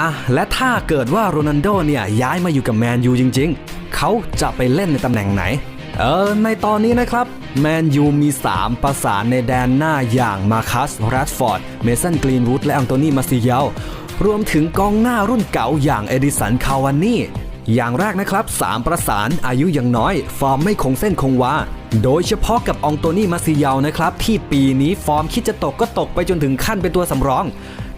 อะและถ้าเกิดว่าโรนัลโดเนี่ยย้ายมาอยู่กับแมนยูจริง ๆ เขาจะไปเล่นในตำแหน่งไหน เออในตอนนี้นะครับแมนยูมี 3 ประสานในแดนหน้าอย่างมาคัสแรดฟอร์ด เมสันกรีนวูดและอังโตนีมาซิเยลรวมถึงกองหน้ารุ่นเก่าอย่างเอดิสันคาวานี่อย่างแรกนะครับ 3 ประสานอายุยังน้อย ฟอร์มไม่คงเส้นคงวาโดยเฉพาะกับอองโตนี่มาซิเยลนะครับ ที่ปีนี้ฟอร์มคิดจะตกก็ตกไปจนถึงขั้นเป็นตัวสำรอง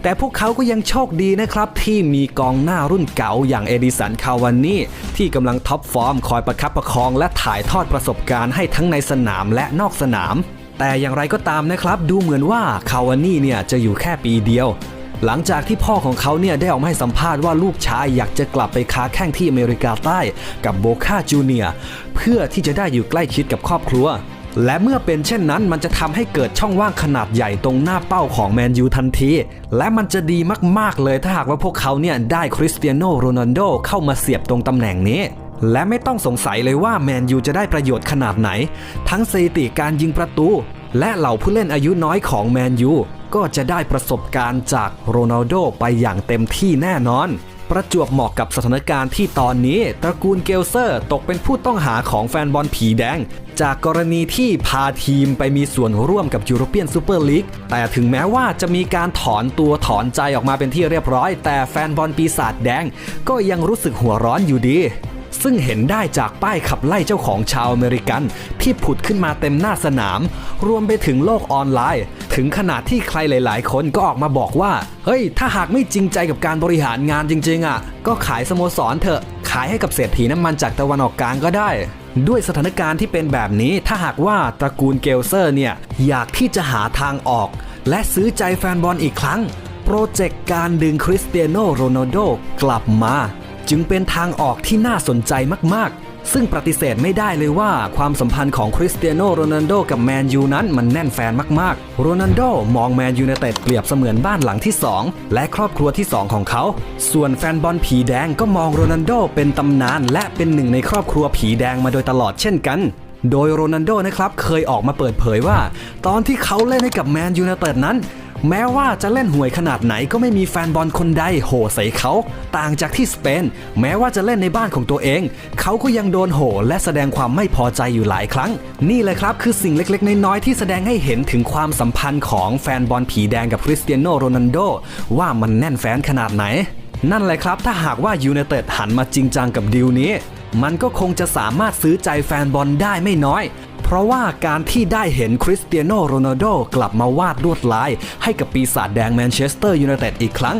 แต่พวกเขาก็ยังโชคดีนะครับ ที่มีกองหน้ารุ่นเก่าอย่างเอดิสันคาวานี่ที่กำลังท็อปฟอร์มคอยประคับประคองและถ่ายทอดประสบการณ์ให้ทั้งในสนามและนอกสนาม แต่อย่างไรก็ตามนะครับ ดูเหมือนว่าคาวานี่เนี่ยจะอยู่แค่ปีเดียว หลังจากที่พ่อของเขาเนี่ยได้ออกมาให้สัมภาษณ์ว่าลูกชายอยากจะกลับไปค้าแข่งที่อเมริกาใต้กับโบคาจูเนียเพื่อที่จะได้อยู่ใกล้ชิดกับครอบครัว และเมื่อเป็นเช่นนั้นมันจะทำให้เกิดช่องว่างขนาดใหญ่ตรงหน้าเป้าของแมนยูทันที และมันจะดีมากๆเลยถ้าหากว่าพวกเขาเนี่ยได้คริสเตียโนโรนัลโดเข้ามาเสียบตรงตำแหน่งนี้และไม่ต้องสงสัยเลยว่าแมนยูจะได้ประโยชน์ขนาดไหน ทั้งสถิติการยิงประตู และเหล่าผู้เล่นอายุน้อยของแมนยูก็จะได้ประสบการณ์จากโรนัลโดไปอย่างเต็มที่แน่นอน ประจวบเหมาะกับสถานการณ์ที่ตอนนี้ ตระกูลเกลเซอร์ตกเป็นผู้ต้องหาของแฟนบอลผีแดง จากกรณีที่พาทีมไปมีส่วนร่วมกับยูโรเปียนซูเปอร์ลีกแต่ถึงแม้ว่าจะมีการถอนตัวถอนใจออกมาเป็นที่เรียบร้อย แต่แฟนบอลปีศาจแดง ก็ยังรู้สึกหัวร้อนอยู่ดี ซึ่งเห็นได้จากป้ายขับไล่เจ้าของชาวอเมริกัน ที่ผุดขึ้นมาเต็มหน้าสนาม รวมไปถึงโลกออนไลน์ ถึงขนาดที่ใครหลาย ๆ คนก็ออกมาบอกว่า เฮ้ย ถ้าหากไม่จริงใจกับการบริหารงานจริง ๆ อะ ก็ขายสโมสรเถอะ ขายให้กับเศรษฐีน้ำมันจากตะวันออกกลางก็ได้ด้วยสถานการณ์ที่เป็นแบบนี้ถ้าหากว่าตระกูลเกลเซอร์เนี่ย อยากที่จะหาทางออก และซื้อใจแฟนบอลอีกครั้ง โปรเจกต์การดึงคริสเตียโนโรนัลโดกลับมา จึงเป็นทางออกที่น่าสนใจมากๆ ซึ่งปฏิเสธไม่ได้เลยว่าความสัมพันธ์ของคริสเตียโนโรนัลโดกับแมนยูนั้นมันแน่นแฟนมากๆ โรนัลโดมองแมนยูไนเต็ดเปรียบเสมือนบ้านหลังที่ 2 และครอบครัวที่ 2 ของเขา ส่วนแฟนบอลผีแดงก็มองโรนัลโดเป็นตำนาน และเป็นหนึ่งในครอบครัวผีแดงมาโดยตลอดเช่นกันโดยโรนัลโดนะครับเคยออกมาเปิดเผยว่า ตอนที่เขาเล่นให้กับแมนยูไนเต็ดนั้น แม้ว่าจะเล่นห่วยขนาดไหนก็ไม่มีแฟนบอลคนใดโห่ใส่เขา ต่างจากที่สเปน แม้ว่าจะเล่นในบ้านของตัวเอง เขาก็ยังโดนโห่และแสดงความไม่พอใจอยู่หลายครั้ง นี่แหละครับคือสิ่งเล็กๆ น้อยๆที่แสดงให้เห็นถึงความสัมพันธ์ของแฟนบอลผีแดงกับคริสเตียโนโรนัลโดว่ามันแน่นแฟนขนาดไหน นั่นแหละครับถ้าหากว่ายูไนเต็ดหันมาจริงจังกับดีลนี้ มันก็คงจะสามารถซื้อใจแฟนบอลได้ไม่น้อย ราะว่าการที่ได้เห็นคริสเตียโนโรนัลโดกลับมาวาดลวดลายให้กับปีศาจแดงแมนเชสเตอร์ยูไนเต็ดอีกครั้ง